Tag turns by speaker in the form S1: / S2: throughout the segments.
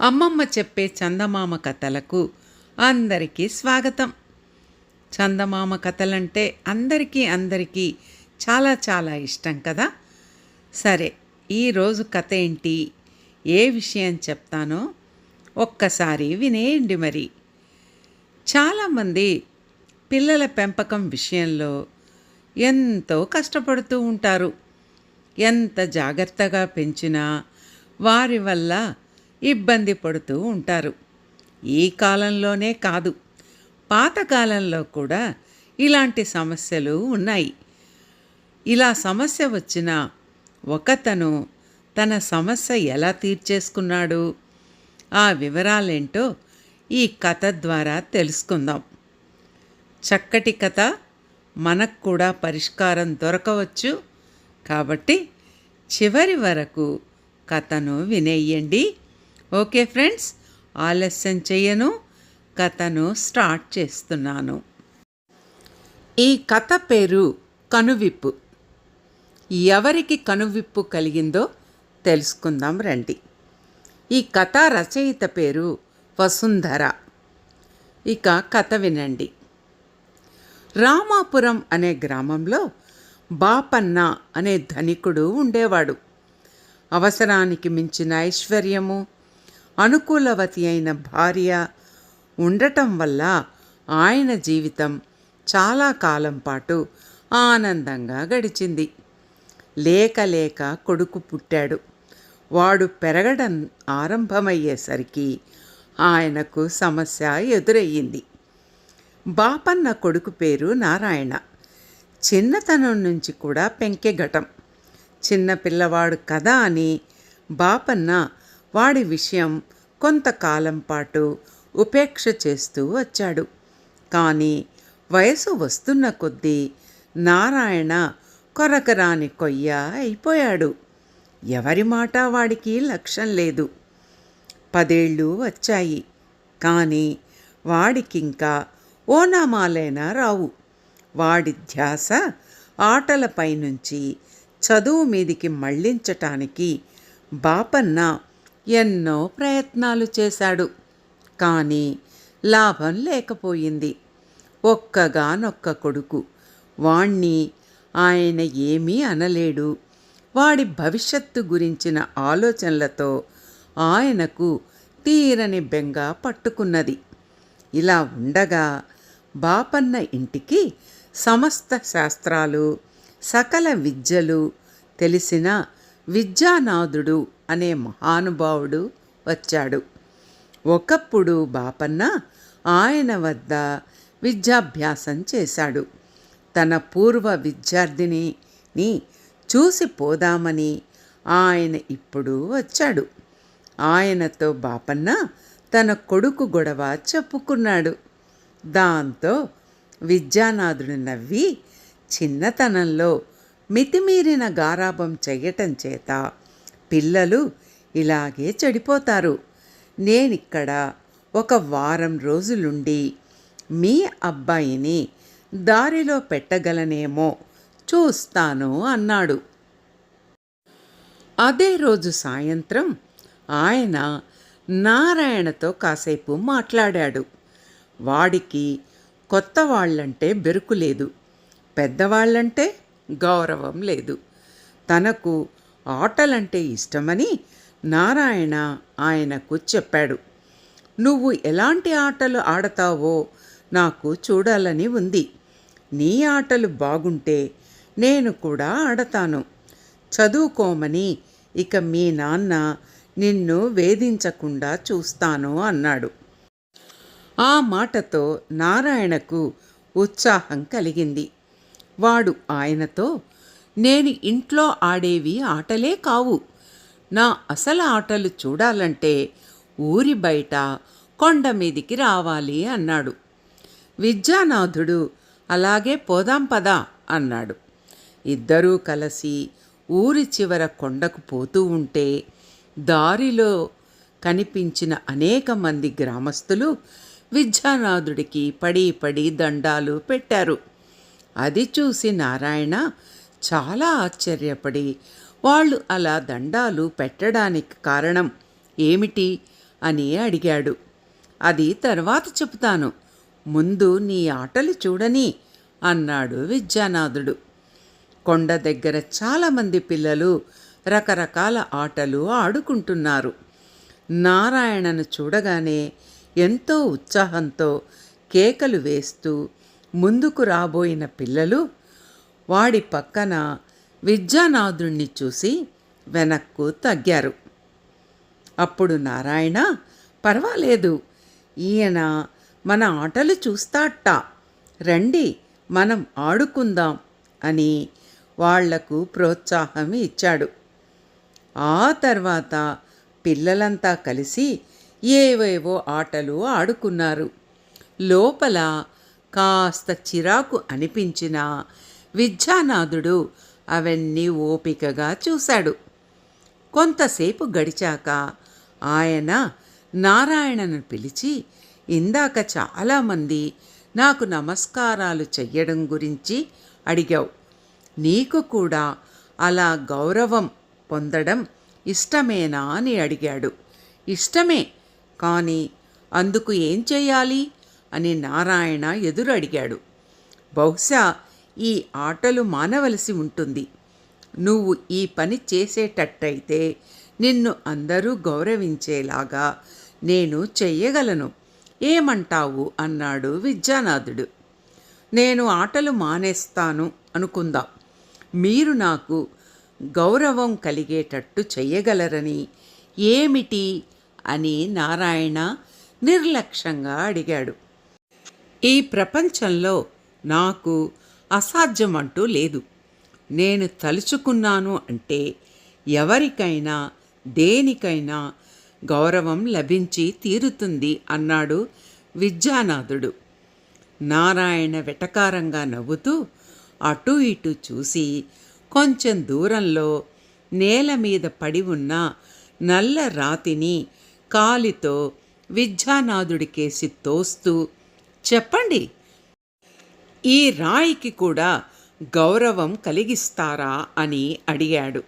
S1: అమ్మమ్మ చెప్పే చందమామ కథలకు అందరికీ స్వాగతం. చందమామ కథలంటే అందరికీ అందరికీ చాలా చాలా ఇష్టం కదా? సరే ఈరోజు కథ ఏంటి? ఏ విషయం చెప్తానో ఒక్కసారి వినేయండి మరి. చాలామంది పిల్లల పెంపకం విషయంలో ఎంతో కష్టపడుతూ ఉంటారు. ఎంత జాగ్రత్తగా పెంచినా వారి వల్ల ఇబ్బంది పడుతూ ఉంటారు. ఈ కాలంలోనే కాదు పాతకాలంలో కూడా ఇలాంటి సమస్యలు ఉన్నాయి. ఇలా సమస్య వచ్చిన ఒకతను తన సమస్య ఎలా తీర్చేసుకున్నాడు? ఆ వివరాలేంటో ఈ కథ ద్వారా తెలుసుకుందాం. చక్కటి కథ మనకు కూడా పరిష్కారం దొరకవచ్చు. కాబట్టి చివరి వరకు కథను వినేయండి. ఓకే ఫ్రెండ్స్ ఆలస్యం చెయ్యను కథను స్టార్ట్ చేస్తున్నాను. ఈ కథ పేరు కనువిప్పు. ఎవరికి కనువిప్పు కలిగిందో తెలుసుకుందాం రండి. ఈ కథ రచయిత పేరు వసుంధర. ఇక కథ వినండి. రామాపురం అనే గ్రామంలో బాపన్న అనే ధనికుడు ఉండేవాడు. అవసరానికి మించిన ఐశ్వర్యము అనుకూలవతి అయిన భార్య ఉండటం వల్ల ఆయన జీవితం చాలా కాలం పాటు ఆనందంగా గడిచింది. లేక లేక కొడుకు పుట్టాడు. వాడు పెరగడం ఆరంభమయ్యేసరికి ఆయనకు సమస్య ఎదురయ్యింది. బాపన్న కొడుకు పేరు నారాయణ. చిన్నతనం నుంచి కూడా పెంకెఘటం చిన్న పిల్లవాడు కదా అని బాపన్న వాడి విషయం కొంతకాలం పాటు ఉపేక్ష చేస్తూ వచ్చాడు. కానీ వయసు వస్తున్న కొద్దీ నారాయణ కొరకరాని కొయ్య అయిపోయాడు. ఎవరి మాట వాడికి లక్ష్యం లేదు. పదేళ్ళు వచ్చాయి. కానీ వాడికింకా ఓనామాలైనా రావు. వాడి ధ్యాస ఆటలపై నుంచి చదువు మీదికి మళ్ళించటానికి బాపన్న ఎన్నో ప్రయత్నాలు చేశాడు. కానీ లాభం లేకపోయింది. ఒక్కగానొక్క కొడుకు. వాణ్ణి ఆయన ఏమీ అనలేడు. వాడి భవిష్యత్తు గురించిన ఆలోచనలతో ఆయనకు తీరని బెంగ పట్టుకున్నది. ఇలా ఉండగా బాపన్న ఇంటికి సమస్త శాస్త్రాలు సకల విద్యలు తెలిసిన విద్యానాథుడు అనే మహానుభావుడు వచ్చాడు. ఒకప్పుడు బాపన్న ఆయన వద్ద విద్యాభ్యాసం చేశాడు. తన పూర్వ విద్యార్థిని చూసి పోదామని ఆయన ఇప్పుడు వచ్చాడు. ఆయనతో బాపన్న తన కొడుకు గొడవ చెప్పుకున్నాడు. దాంతో విద్యానాథుడు నవ్వి చిన్నతనంలో మితిమీరిన గారాభం చెయ్యటం చేత పిల్లలు ఇలాగే చెడిపోతారు. నేనిక్కడ ఒక వారం రోజులుండి మీ అబ్బాయిని దారిలో పెట్టగలనేమో చూస్తాను అన్నాడు. అదే రోజు సాయంత్రం ఆయన నారాయణతో కాసేపు మాట్లాడాడు. వాడికి కొత్త వాళ్ళంటే బెరుకు లేదు. పెద్దవాళ్ళంటే గౌరవం లేదు. తనకు ఆటలంటే ఇష్టమని నారాయణ ఆయనకు చెప్పాడు. నువ్వు ఎలాంటి ఆటలు ఆడతావో నాకు చూడాలని ఉంది. నీ ఆటలు బాగుంటే నేను కూడా ఆడతాను. చదువుకోమని ఇక మీ నాన్న నిన్ను వేధించకుండా చూస్తాను అన్నాడు. ఆ మాటతో నారాయణకు ఉత్సాహం కలిగింది. వాడు ఆయనతో నేను ఇంట్లో ఆడేవి ఆటలే కావు. నా అసలు ఆటలు చూడాలంటే ఊరి బయట కొండ మీదికి రావాలి అన్నాడు. విద్యానాథుడు అలాగే పోదాం పదా అన్నాడు. ఇద్దరూ కలిసి ఊరి చివర కొండకు పోతూ ఉంటే దారిలో కనిపించిన అనేక మంది గ్రామస్తులు విద్యానాథుడికి పడి పడి దండాలు పెట్టారు. అది చూసి నారాయణ చాలా ఆశ్చర్యపడి వాళ్ళు అలా దండాలు పెట్టడానికి కారణం ఏమిటి? అని అడిగాడు. అది తర్వాత చెబుతాను. ముందు నీ ఆటలు చూడని అన్నాడు విద్యానాథుడు. కొండ దగ్గర చాలామంది పిల్లలు రకరకాల ఆటలు ఆడుకుంటున్నారు. నారాయణను చూడగానే ఎంతో ఉత్సాహంతో కేకలు వేస్తూ ముందుకు రాబోయిన పిల్లలు వాడి పక్కన విద్యానాథుణ్ణి చూసి వెనక్కు తగ్గారు. అప్పుడు నారాయణ పర్వాలేదు ఈయన మన ఆటలు చూస్తాట. రండి మనం ఆడుకుందాం అని వాళ్ళకు ప్రోత్సాహం ఇచ్చాడు. ఆ తర్వాత పిల్లలంతా కలిసి ఏవేవో ఆటలు ఆడుకున్నారు. లోపల కాస్త చిరాకు అనిపించిన విద్యానాథుడు అవన్నీ ఓపికగా చూశాడు. కొంతసేపు గడిచాక ఆయన నారాయణను పిలిచి ఇందాక చాలామంది నాకు నమస్కారాలు చెయ్యడం గురించి అడిగావు. నీకు కూడా అలా గౌరవం పొందడం ఇష్టమేనా? అని అడిగాడు. ఇష్టమే కానీ అందుకు ఏం చేయాలి అని నారాయణ ఎదురు అడిగాడు బహుశా ఈ ఆటలు మానవలసి ఉంటుంది. నువ్వు ఈ పని చేసేటట్టయితే నిన్ను అందరూ గౌరవించేలాగా నేను చెయ్యగలను. ఏమంటావు? అన్నాడు విద్యానాథుడు. నేను ఆటలు మానేస్తాను అనుకుందాం. మీరు నాకు గౌరవం కలిగేటట్టు చెయ్యగలరని ఏమిటి? అని నారాయణ నిర్లక్ష్యంగా అడిగాడు. ఈ ప్రపంచంలో నాకు అసాధ్యం అంటూ లేదు. నేను తలుచుకున్నాను అంటే ఎవరికైనా దేనికైనా గౌరవం లభించి తీరుతుంది అన్నాడు విద్యానాథుడు. నారాయణ వెటకారంగా నవ్వుతూ అటూ ఇటు చూసి కొంచెం దూరంలో నేల మీద పడి ఉన్న నల్ల రాతిని కాలితో విద్యానాథుడికేసి తోస్తూ చెప్పండి. ఈ రాయికి కూడా గౌరవం కలిగిస్తారా అని అడిగాడు.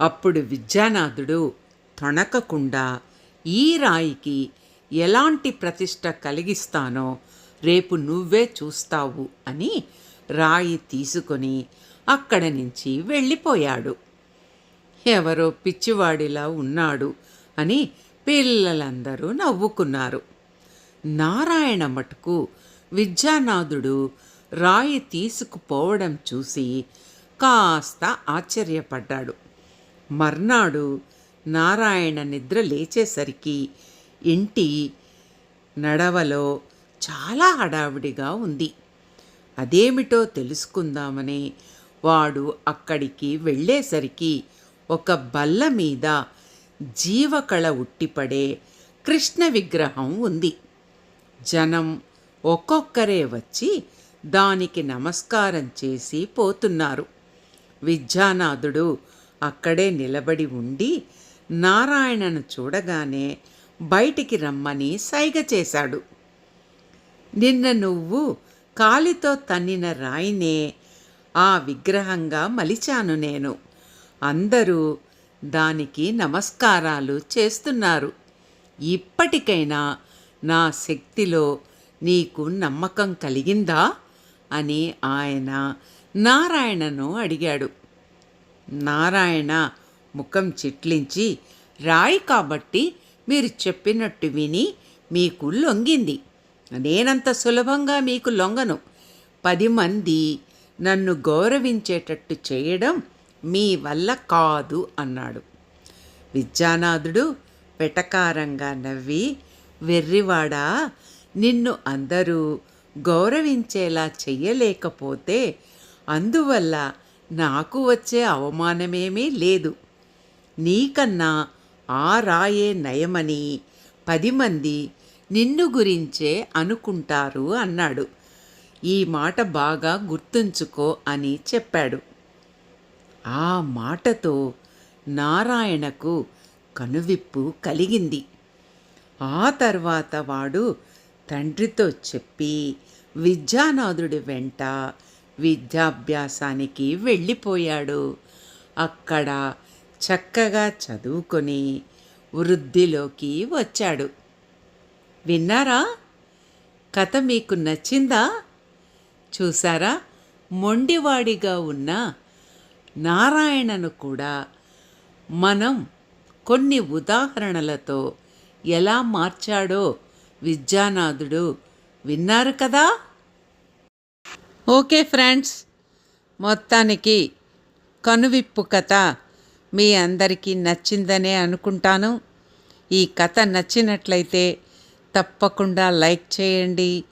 S1: అప్పుడు విద్యానాథుడు తొణకకుండా ఈ రాయికి ఎలాంటి ప్రతిష్ట కలిగిస్తానో రేపు నువ్వే చూస్తావు అని రాయి తీసుకొని అక్కడ నుంచి వెళ్ళిపోయాడు. ఎవరో పిచ్చివాడిలా ఉన్నాడు అని పిల్లలందరూ నవ్వుకున్నారు. నారాయణ మటుకు విద్యానాథుడు రాయి తీసుకుపోవడం చూసి కాస్త ఆశ్చర్యపడ్డాడు. మర్నాడు నారాయణ నిద్ర లేచేసరికి ఇంటి నడవలో చాలా హడావిడిగా ఉంది. అదేమిటో తెలుసుకుందామని వాడు అక్కడికి వెళ్ళేసరికి ఒక బల్ల మీద జీవకళ ఉట్టిపడే కృష్ణ విగ్రహం ఉంది. జనం ఒక్కొక్కరే వచ్చి దానికి నమస్కారం చేసి పోతున్నారు. విద్యానాథుడు అక్కడే నిలబడి ఉండి నారాయణను చూడగానే బయటికి రమ్మని సైగ చేశాడు. నిన్న నువ్వు కాలితో తన్నిన రాయినే ఆ విగ్రహంగా మలిచాను నేను. అందరూ దానికి నమస్కారాలు చేస్తున్నారు. ఇప్పటికైనా నా శక్తిలో నీకు నమ్మకం కలిగిందా? అని ఆయన నారాయణను అడిగాడు. నారాయణ ముఖం చిట్లించి రాయి కాబట్టి మీరు చెప్పినట్టు విని మీకు లొంగింది. నేనంత సులభంగా మీకు లొంగను. పది మంది నన్ను గౌరవించేటట్టు చేయడం మీ వల్ల కాదు అన్నాడు. విద్యానాథుడు వెటకారంగా నవ్వి వెర్రివాడా? నిన్ను అందరూ గౌరవించేలా చెయ్యలేకపోతే అందువల్ల నాకు వచ్చే అవమానమేమీ లేదు. నీకన్నా ఆ రాయే నయమని పది మంది నిన్ను గురించే అనుకుంటారు అన్నాడు. ఈ మాట బాగా గుర్తుంచుకో అని చెప్పాడు. ఆ మాటతో నారాయణకు కనువిప్పు కలిగింది. ఆ తర్వాత వాడు తండ్రితో చెప్పి విద్యానాథుడి వెంట విద్యాభ్యాసానికి వెళ్ళిపోయాడు. అక్కడ చక్కగా చదువుకొని వృద్ధిలోకి వచ్చాడు. విన్నారా? కథ మీకు నచ్చిందా? చూసారా మొండివాడిగా ఉన్న నారాయణను కూడా మనం కొన్ని ఉదాహరణలతో ఎలా మార్చాడో విద్యానాథుడు విన్నారు కదా? ఓకే ఫ్రెండ్స్ మొత్తానికి కనువిప్పు కథ మీ అందరికీ నచ్చిందనే అనుకుంటాను. ఈ కథ నచ్చినట్లయితే తప్పకుండా లైక్ చేయండి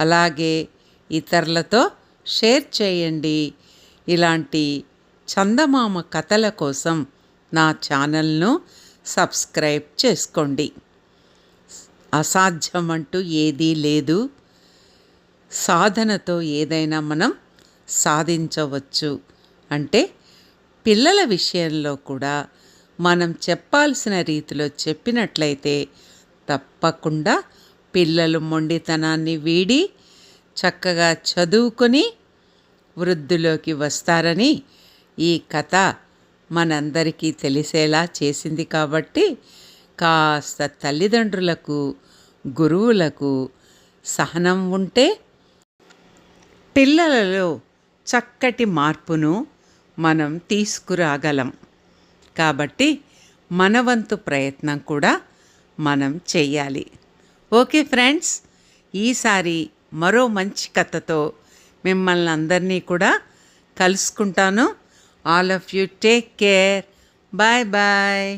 S1: అలాగే ఇతరులతో షేర్ చేయండి. ఇలాంటి చందమామ కథల కోసం నా ఛానల్ను సబ్స్క్రైబ్ చేసుకోండి. అసాధ్యం అంటూ ఏదీ లేదు. సాధనతో ఏదైనా మనం సాధించవచ్చు. అంటే పిల్లల విషయంలో కూడా మనం చెప్పాల్సిన రీతిలో చెప్పినట్లయితే తప్పకుండా పిల్లలు మొండితనాన్ని వీడి చక్కగా చదువుకొని వృద్ధిలోకి వస్తారని ఈ కథ మనందరికీ తెలిసేలా చేసింది కాబట్టి కాస్త తల్లిదండ్రులకు గురువులకు సహనం ఉంటే పిల్లలలో చక్కటి మార్పును మనం తీసుకురాగలం. కాబట్టి మనవంతు ప్రయత్నం కూడా మనం చెయ్యాలి. ఓకే ఫ్రెండ్స్ ఈసారి మరో మంచి కథతో మిమ్మల్ని అందరినీ కూడా కలుసుకుంటాను. All of you take care. Bye bye.